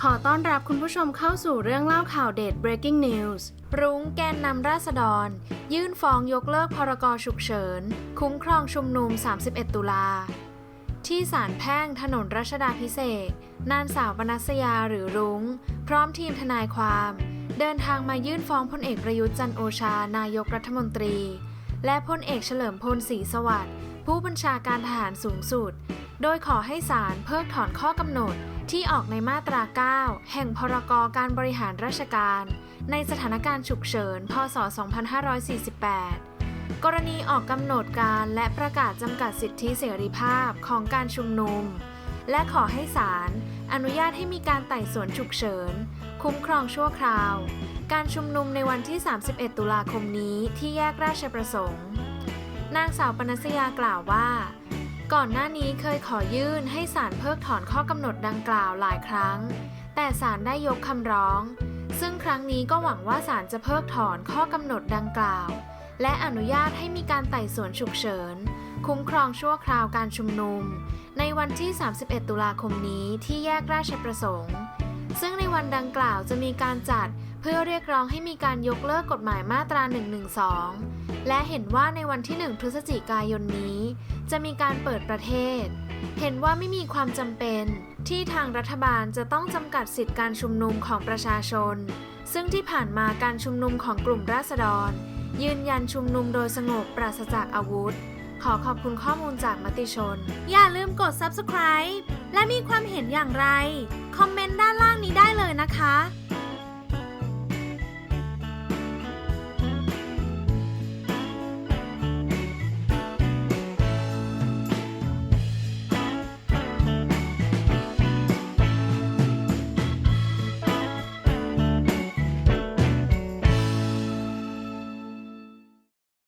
ขอต้อนรับคุณผู้ชมเข้าสู่เรื่องเล่าข่าวเด็ด breaking news รุ้งแกนนำราษฎร ยื่นฟ้องยกเลิกพรกฉุกเฉิน คุ้มครองชุมนุม 31 ตุลา ที่ศาลแพ่งถนนรัชดาพิเศษนางสาวปนัสยาหรือรุง้ง พร้อมทีมทนายความ เดินทางมายื่นฟ้องพลเอกประยุทธ์จันโอชา นายกรัฐมนตรี และพลเอกเฉลิมพลศรีสวัสดิ์ผู้บัญชาการทหารสูงสุด โดยขอให้ศาลเพิกถอนข้อกำหนด ที่ออกในมาตรา 9 แห่งพรกการบริหารราชการ ในสถานการณ์ฉุกเฉิน พศ 2548 กรณีออกกำหนดการและประกาศจำกัดสิทธิเสรีภาพของการชุมนุม และขอให้ศาลอนุญาตให้มีการไต่สวนฉุกเฉิน คุ้มครองชั่วคราว การชุมนุมในวันที่ 31 ตุลาคมนี้ที่แยกราชประสงค์ นางสาวปนัสยากล่าวว่า ก่อนหน้านี้เคยขอยื่นให้ศาลเพิกถอนข้อกำหนดดังกล่าวหลายครั้ง แต่ศาลได้ยกคำร้อง ซึ่งครั้งนี้ก็หวังว่าศาลจะเพิกถอนข้อกำหนดดังกล่าว และอนุญาตให้มีการไต่สวนฉุกเฉิน คุ้มครองชั่วคราวการชุมนุม ในวันที่ 31 ตุลาคมนี้ที่แยกราชประสงค์ ซึ่งในวันดังกล่าวจะมีการจัดเพื่อเรียกร้องให้มีการยกเลิกกฎหมายมาตรา 112 และเห็นว่าในวันที่ 1 พฤศจิกายนนี้ จะมีการเปิดประเทศ เห็นว่าไม่มีความจำเป็นที่ทางรัฐบาลจะต้องจำกัดสิทธิการชุมนุมของประชาชน ซึ่งที่ผ่านมาการชุมนุมของกลุ่มราษฎร ยืนยันชุมนุมโดยสงบปราศจากอาวุธ ขอขอบคุณข้อมูลจากมติชน อย่าลืมกด subscribe และมีความเห็นอย่างไร คอมเมนต์ด้านล่างนี้ได้เลย